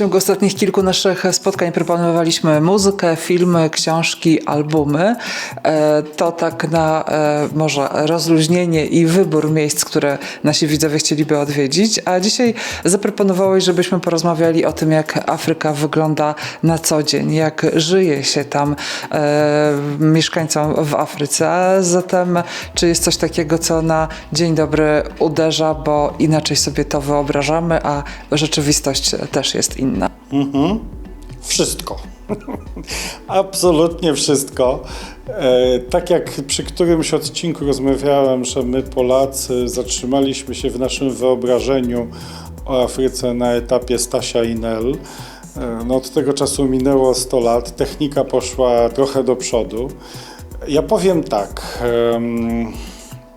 ciągu ostatnich kilku naszych spotkań proponowaliśmy muzykę, filmy, książki, albumy. E, To tak na e, może rozluźnienie i wybór miejsc, które nasi widzowie chcieliby odwiedzić. A dzisiaj zaproponowałeś, żebyśmy porozmawiali o tym, jak Afryka wygląda na co dzień, jak żyje się tam e, mieszkańcom w Afryce. A zatem, czy jest coś takiego, co na dzień dobry uderza, bo inaczej sobie to wyobrażamy, a rzeczywistość też jest inna. Wszystko. Absolutnie wszystko. E, tak jak przy którymś odcinku rozmawiałem, że my Polacy zatrzymaliśmy się w naszym wyobrażeniu o Afryce na etapie Stasia i Nel. E, no od tego czasu minęło 100 lat, technika poszła trochę do przodu. Ja powiem tak,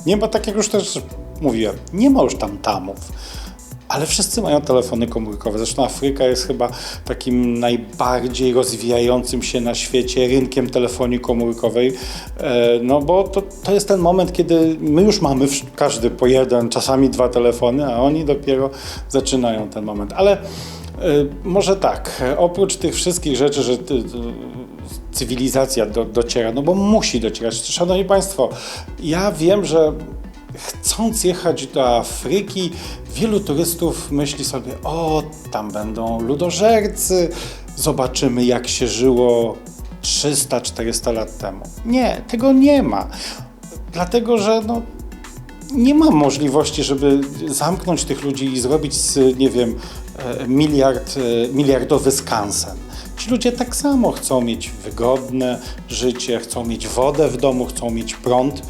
nie ma, tak jak już też mówiłem, nie ma już tam tamów. Ale wszyscy mają telefony komórkowe. Zresztą Afryka jest chyba takim najbardziej rozwijającym się na świecie rynkiem telefonii komórkowej. E, No bo to, to jest ten moment, kiedy my już mamy każdy po jeden, czasami dwa telefony, a oni dopiero zaczynają ten moment. Ale e, może tak, e, oprócz tych wszystkich rzeczy, że ty- cywilizacja do, dociera, no bo musi docierać. Szanowni Państwo, ja wiem, że chcąc jechać do Afryki, wielu turystów myśli sobie, o, tam będą ludożercy, zobaczymy jak się żyło 300-400 lat temu. Nie, tego nie ma. Dlatego, że no, nie ma możliwości, żeby zamknąć tych ludzi i zrobić z, nie wiem, e, miliard, e, miliardowy skansen. Ci ludzie tak samo chcą mieć wygodne życie, chcą mieć wodę w domu, chcą mieć prąd.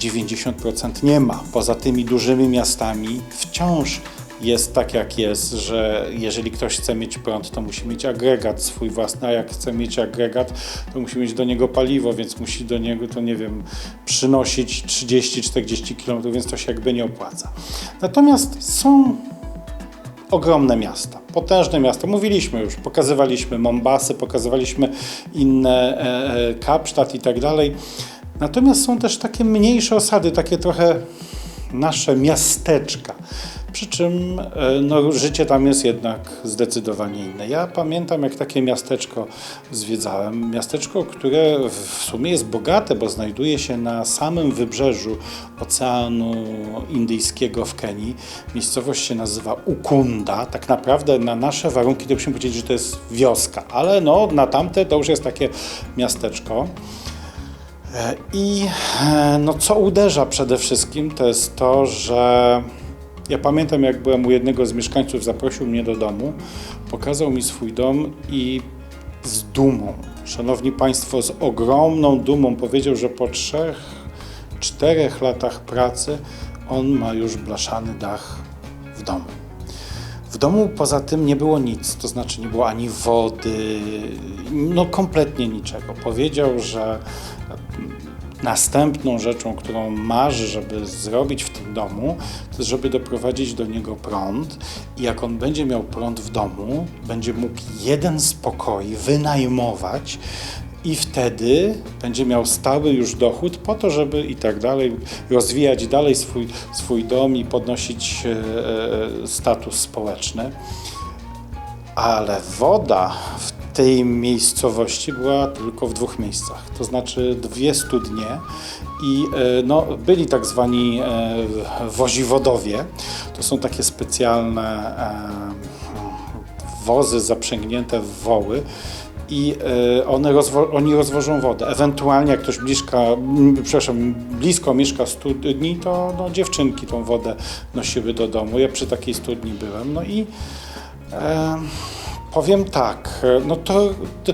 90% nie ma. Poza tymi dużymi miastami wciąż jest tak jak jest, że jeżeli ktoś chce mieć prąd, to musi mieć agregat swój własny, a jak chce mieć agregat, to musi mieć do niego paliwo, więc musi do niego, to nie wiem, przynosić 30-40 km, więc to się jakby nie opłaca. Natomiast są ogromne miasta, potężne miasta. Mówiliśmy już, pokazywaliśmy Mombasy, pokazywaliśmy inne, e, e, Kapsztad i tak dalej. Natomiast są też takie mniejsze osady, takie trochę nasze miasteczka. Przy czym e, no, życie tam jest jednak zdecydowanie inne. Ja pamiętam, jak takie miasteczko zwiedzałem. Miasteczko, które w sumie jest bogate, bo znajduje się na samym wybrzeżu Oceanu Indyjskiego w Kenii. Miejscowość się nazywa Ukunda. Tak naprawdę na nasze warunki to musimy powiedzieć, że to jest wioska, ale no, na tamte to już jest takie miasteczko. E, I e, no, co uderza przede wszystkim, to jest to, że ja pamiętam, jak byłem u jednego z mieszkańców, zaprosił mnie do domu, pokazał mi swój dom i z dumą, szanowni państwo, z ogromną dumą powiedział, że po trzech, czterech latach pracy on ma już blaszany dach w domu. Domu poza tym nie było nic, to znaczy nie było ani wody, no kompletnie niczego. Powiedział, że następną rzeczą, którą marzy, żeby zrobić w tym domu, to jest, żeby doprowadzić do niego prąd i jak on będzie miał prąd w domu, będzie mógł jeden z pokoi wynajmować i wtedy będzie miał stały już dochód po to, żeby i tak dalej rozwijać dalej swój, swój dom i podnosić e, e, status społeczny. Ale woda w tej miejscowości była tylko w dwóch miejscach, to znaczy dwie studnie i e, no, byli tak zwani woziwodowie. To są takie specjalne wozy zaprzęgnięte w woły i e, one rozwo- oni rozwożą wodę. Ewentualnie jak ktoś bliska, przepraszam, blisko mieszka studni, to no, dziewczynki tą wodę nosiły do domu. Ja przy takiej studni byłem. No i e, powiem tak, e, no to, to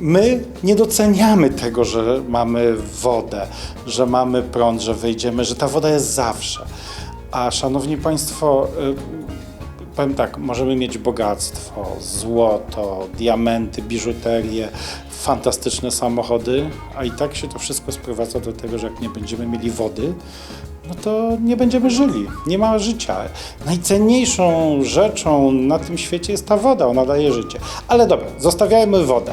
my nie doceniamy tego, że mamy wodę, że mamy prąd, że wyjdziemy, że ta woda jest zawsze. A szanowni państwo, y, powiem tak, możemy mieć bogactwo, złoto, diamenty, biżuterię, fantastyczne samochody, a i tak się to wszystko sprowadza do tego, że jak nie będziemy mieli wody, no to nie będziemy żyli, nie ma życia. Najcenniejszą rzeczą na tym świecie jest ta woda, ona daje życie. Ale dobra, zostawiajmy wodę.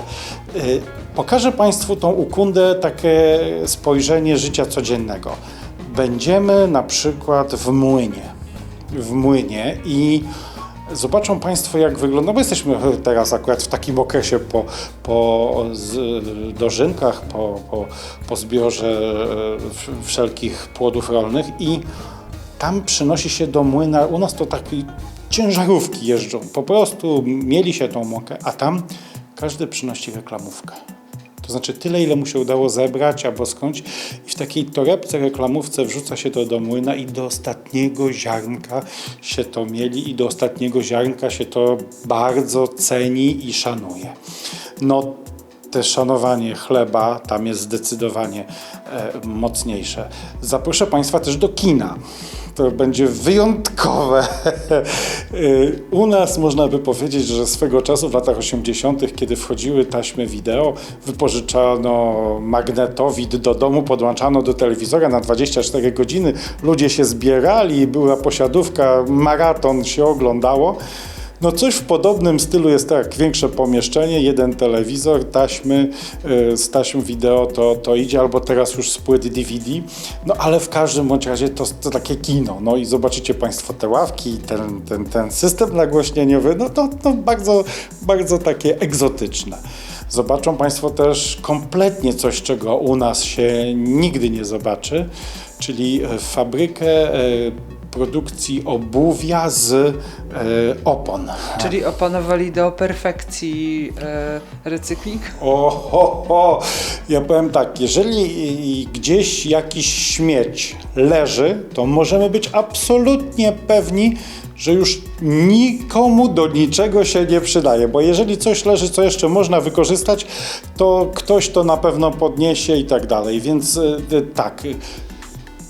Y, Pokażę Państwu tą ukundę, takie spojrzenie życia codziennego. Będziemy na przykład w młynie. W młynie i Zobaczą Państwo, jak wygląda, bo jesteśmy teraz akurat w takim okresie po, po z, dożynkach, po, po, po zbiorze e, wszelkich płodów rolnych i tam przynosi się do młyna, u nas to takie ciężarówki jeżdżą, po prostu mieli się tą mąkę, a tam każdy przynosi reklamówkę. To znaczy tyle, ile mu się udało zebrać albo skądś i w takiej torebce reklamówce wrzuca się to do młyna i do ostatniego ziarnka się to mieli i do ostatniego ziarnka się to bardzo ceni i szanuje. No te szanowanie chleba tam jest zdecydowanie e, mocniejsze. Zaproszę Państwa też do kina. To będzie wyjątkowe. Y, U nas można by powiedzieć, że swego czasu w latach 80., kiedy wchodziły taśmy wideo, wypożyczano magnetowid do domu, podłączano do telewizora na 24 godziny. Ludzie się zbierali, była posiadówka, maraton się oglądało. No coś w podobnym stylu jest tak, większe pomieszczenie, jeden telewizor, taśmy, y, z taśm wideo to, to idzie, albo teraz już z płyt DVD, no ale w każdym bądź razie to, to takie kino, no i zobaczycie Państwo te ławki, ten, ten, ten system nagłośnieniowy, no to, to bardzo, bardzo takie egzotyczne. Zobaczą Państwo też kompletnie coś, czego u nas się nigdy nie zobaczy, czyli fabrykę e, produkcji obuwia z e, opon. Czyli opanowali do perfekcji e, recykling? O, ho, ho. Ja powiem tak, jeżeli gdzieś jakiś śmieć leży, to możemy być absolutnie pewni, że już nikomu do niczego się nie przydaje, bo jeżeli coś leży, co jeszcze można wykorzystać, to ktoś to na pewno podniesie i tak dalej. Więc y, tak.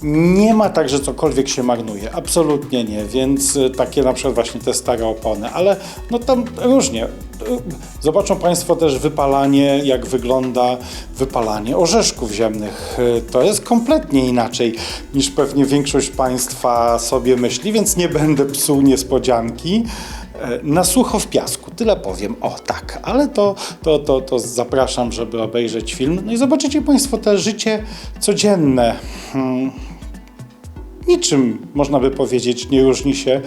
Nie ma tak, że cokolwiek się marnuje. Absolutnie nie. Więc y, takie na przykład właśnie te stare opony, ale no tam różnie. Y, Zobaczą Państwo też wypalanie, jak wygląda wypalanie orzeszków ziemnych. Y, To jest kompletnie inaczej niż pewnie większość Państwa sobie myśli, więc nie będę psuł niespodzianki. E, Na sucho w piasku, tyle powiem. O tak, ale to, to, to, to zapraszam, żeby obejrzeć film. No i zobaczycie Państwo te życie codzienne. Hmm niczym, można by powiedzieć, nie różni się,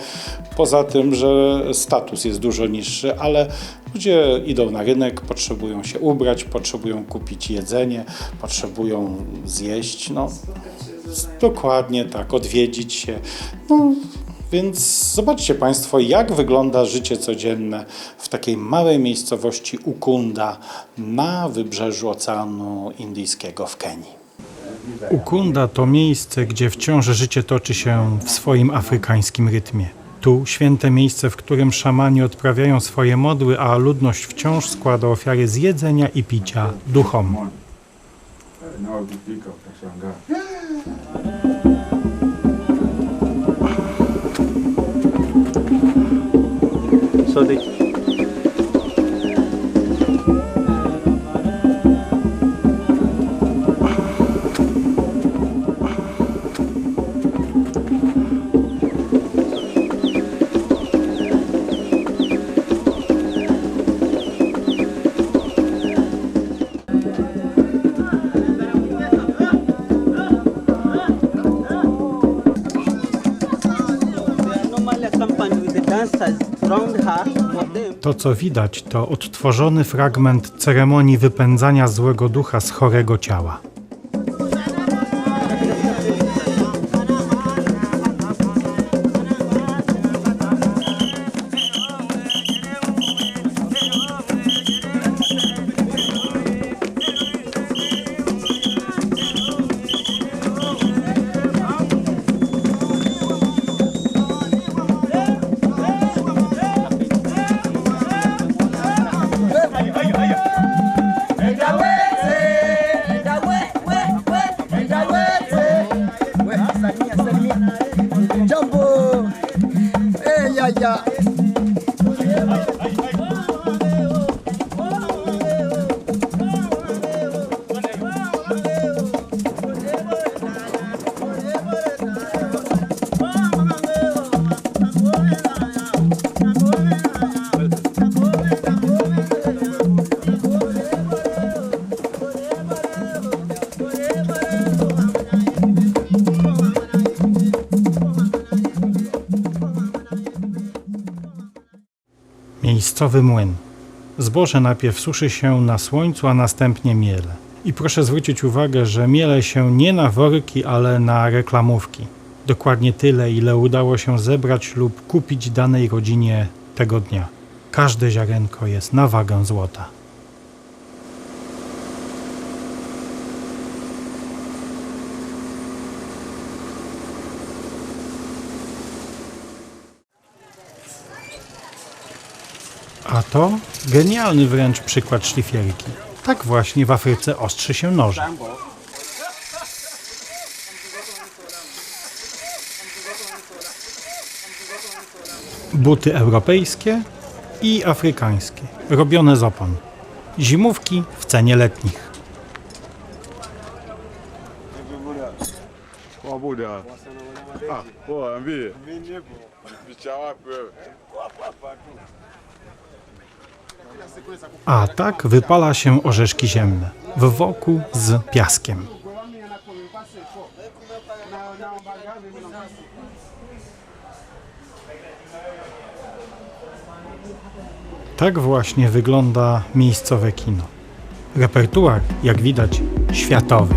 poza tym, że status jest dużo niższy, ale ludzie idą na rynek, potrzebują się ubrać, potrzebują kupić jedzenie, potrzebują zjeść, no dokładnie tak, odwiedzić się. No, więc zobaczcie Państwo, jak wygląda życie codzienne w takiej małej miejscowości Ukunda na wybrzeżu Oceanu Indyjskiego w Kenii. Ukunda to miejsce, gdzie wciąż życie toczy się w swoim afrykańskim rytmie. Tu święte miejsce, w którym szamani odprawiają swoje modły, a ludność wciąż składa ofiary z jedzenia i picia duchom. So the They To, co widać, to odtworzony fragment ceremonii wypędzania złego ducha z chorego ciała. Miejscowy młyn. Zboże najpierw suszy się na słońcu, a następnie miele. I proszę zwrócić uwagę, że miele się nie na worki, ale na reklamówki. Dokładnie tyle, ile udało się zebrać lub kupić danej rodzinie tego dnia. Każde ziarenko jest na wagę złota. A to genialny wręcz przykład szlifierki. Tak właśnie w Afryce ostrzy się noże. Buty europejskie i afrykańskie, robione z opon. Zimówki w cenie letnich. Wabuda. Ah, A tak wypala się orzeszki ziemne w woku z piaskiem. Tak właśnie wygląda miejscowe kino. Repertuar, jak widać, światowy.